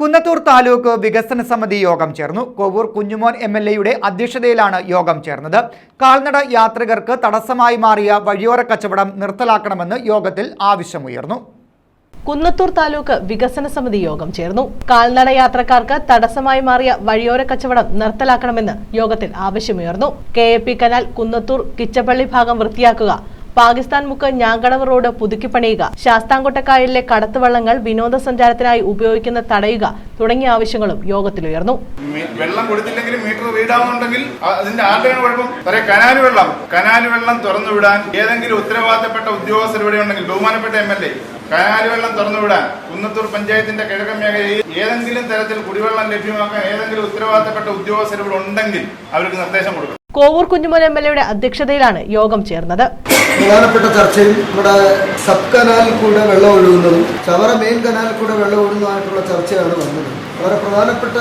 കുന്നത്തൂർ താലൂക്ക് വികസന സമിതി യോഗം ചേർന്നു. കോവൂർ കുഞ്ഞുമോൻ എം എൽ എയുടെ അധ്യക്ഷതയിലാണ് യോഗം ചേർന്നത്. കാൽനട യാത്രികർക്ക് തടസ്സമായി മാറിയ വഴിയോര കച്ചവടം നിർത്തലാക്കണമെന്ന് യോഗത്തിൽ ആവശ്യമുയർന്നു. കുന്നത്തൂർ താലൂക്ക് വികസന സമിതി യോഗം ചേർന്നു. കാൽനട യാത്രക്കാർക്ക് തടസ്സമായി മാറിയ വഴിയോര കച്ചവടം നിർത്തലാക്കണമെന്ന് യോഗത്തിൽ ആവശ്യമുയർന്നു. കെ കനാൽ കുന്നത്തൂർ കിച്ചപ്പള്ളി ഭാഗം വൃത്തിയാക്കുക പാകിസ്ഥാൻ മുക്ക് ഞാങ്കടവ് റോഡ് പുതുക്കിപ്പണിയുക ശാസ്താംകോട്ടക്കായലിലെ കടത്തുവള്ളങ്ങൾ വിനോദസഞ്ചാരത്തിനായി ഉപയോഗിക്കുന്ന തടയുക തുടങ്ങിയ ആവശ്യങ്ങളും യോഗത്തിലുയർന്നു. വെള്ളം കൊടുത്തില്ലെങ്കിലും മീറ്റർ റീഡാവുന്നുണ്ടെങ്കിൽ അ- അതിന്റെ ആരുടെയാണ് കുഴപ്പം? പറയാ കനാല് വെള്ളം. കനാല് വെള്ളം തുറന്നു വിടാൻ ഏതെങ്കിലും ഉത്തരവാദിത്തപ്പെട്ട ഉദ്യോഗസ്ഥർ ഇവിടെ ഉണ്ടെങ്കിൽ ബഹുമാനപ്പെട്ട എം എൽ എ കനാല് വെള്ളം തുറന്നു വിടാൻ കുന്നത്തൂർ പഞ്ചായത്തിന്റെ കിഴക്കൻ മേഖലയിൽ ഏതെങ്കിലും തരത്തിൽ കുടിവെള്ളം ലഭ്യമാക്കാൻ ഏതെങ്കിലും ഉത്തരവാദിത്തപ്പെട്ട ഉദ്യോഗസ്ഥർ ഇവിടെ ഉണ്ടെങ്കിൽ അവർക്ക് നിർദ്ദേശം കൊടുക്കണം. കോവൂർ കുഞ്ഞുമോൻ എം എൽ എയുടെ അധ്യക്ഷതയിലാണ് യോഗം ചേർന്നത്. പ്രധാനപ്പെട്ട ചർച്ചയിൽ ഇവിടെ സബ് കനാലിൽ കൂടെ വെള്ളം ഒഴുകുന്നതും ചവറ മെയിൻ കനാലിൽ കൂടെ വെള്ളം ഒഴുകുന്നതുമായിട്ടുള്ള ചർച്ചയാണ് വന്നത്. വളരെ പ്രധാനപ്പെട്ട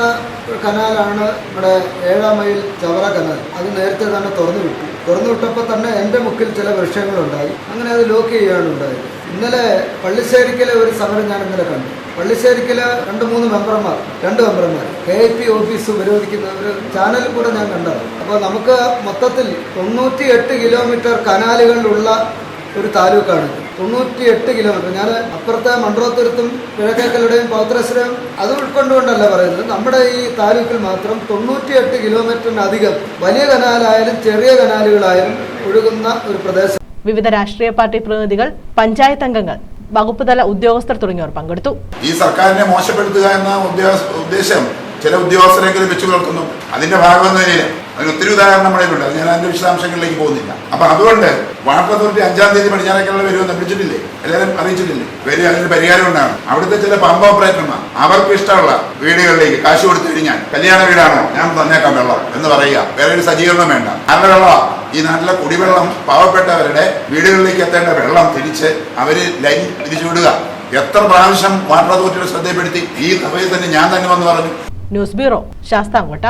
കനാലാണ് നമ്മുടെ ഏഴാം മൈൽ ചവറ കനാൽ. അത് നേരത്തെ തന്നെ തുറന്നു വിട്ടു. തുറന്നു വിട്ടപ്പോൾ തന്നെ എന്റെ മുക്കിൽ ചില വിഷയങ്ങളുണ്ടായി അങ്ങനെ അത് ലോക്ക് ചെയ്യുകയാണ് ഉണ്ടായത് ഇന്നലെ പള്ളിശ്ശേരിക്കലെ ഒരു സമരം ഞാൻ ഇന്നലെ കണ്ടു. പള്ളിശ്ശേരിക്കലെ രണ്ട് മൂന്ന് മെമ്പർമാർ രണ്ട് മെമ്പർമാർ. കെ ഐ പി ഓഫീസ് ഉപരോധിക്കുന്ന ഒരു ചാനലിൽ കൂടെ ഞാൻ കണ്ടത് അപ്പോൾ നമുക്ക് മൊത്തത്തിൽ തൊണ്ണൂറ്റി എട്ട് കിലോമീറ്റർ കനാലുകളിലുള്ള ഒരു താലൂക്കാണ് തൊണ്ണൂറ്റി എട്ട് കിലോമീറ്റർ ഞാൻ അപ്പുറത്തെ മണ്ഡലത്തുരത്തും കിഴക്കേക്കലുടെയും പൗത്രശ്രയം അത് ഉൾക്കൊണ്ടുകൊണ്ടല്ല പറയുന്നത്. നമ്മുടെ ഈ താലൂക്കിൽ മാത്രം തൊണ്ണൂറ്റി എട്ട് കിലോമീറ്ററിനധികം വലിയ കനാലായാലും ചെറിയ കനാലുകളായാലും ഒഴുകുന്ന ഒരു പ്രദേശം. വിവിധ രാഷ്ട്രീയ പാർട്ടി പ്രതിനിധികൾ പഞ്ചായത്ത് അംഗങ്ങൾ വകുപ്പ് തല ഉദ്യോഗസ്ഥർ തുടങ്ങിയവർ പങ്കെടുത്തു. ഈ സർക്കാരിനെ മോശപ്പെടുത്തുക എന്ന ഉദ്ദേശം ചില ഉദ്യോഗസ്ഥരെങ്കിലും വെച്ചു പുലർത്തുന്നു. അതിന്റെ ഭാഗം തന്നെയാണ് അതിന് ഒത്തിരി ഉദാഹരണം പറയുന്നുണ്ട് ഞാൻ അതിന്റെ വിശദാംശങ്ങളിലേക്ക് പോകുന്നില്ല. അപ്പൊ അതുകൊണ്ട് വാട്ടർ അതോറിറ്റി അഞ്ചാം തീയതി പടിഞ്ഞാറേക്കുള്ള വരുമെന്ന് വിളിച്ചിട്ടില്ലേ എല്ലാവരും അറിയിച്ചിട്ടില്ലേ? വരും അതിന് പരിഹാരം ഉണ്ടാണ് അവിടുത്തെ ചില പമ്പ് ഓപ്പറേറ്റർമാർ അവർക്ക് ഇഷ്ടമുള്ള വീടുകളിലേക്ക് കാശ് കൊടുത്തു കഴിഞ്ഞാൽ കല്യാണ വീടാണോ? ഞാൻ തന്നേക്കാം വെള്ളം എന്ന് പറയുക. വേറെ ഒരു സജ്ജീകരണം വേണ്ട. ആരുടെ വെള്ളമാ. ഈ നാട്ടിലെ കുടിവെള്ളം പാവപ്പെട്ടവരുടെ വീടുകളിലേക്ക് എത്തേണ്ട വെള്ളം തിരിച്ച് അവർ ലൈൻ തിരിച്ചു വിടുക എത്ര പ്രാവശ്യം വാട്ടർ അതോറിറ്റിയുടെ ശ്രദ്ധയിൽപ്പെടുത്തി? ഈ സഭയിൽ തന്നെ ഞാൻ തന്നെ വന്ന് പറഞ്ഞു. News bureau Sasthamkotta.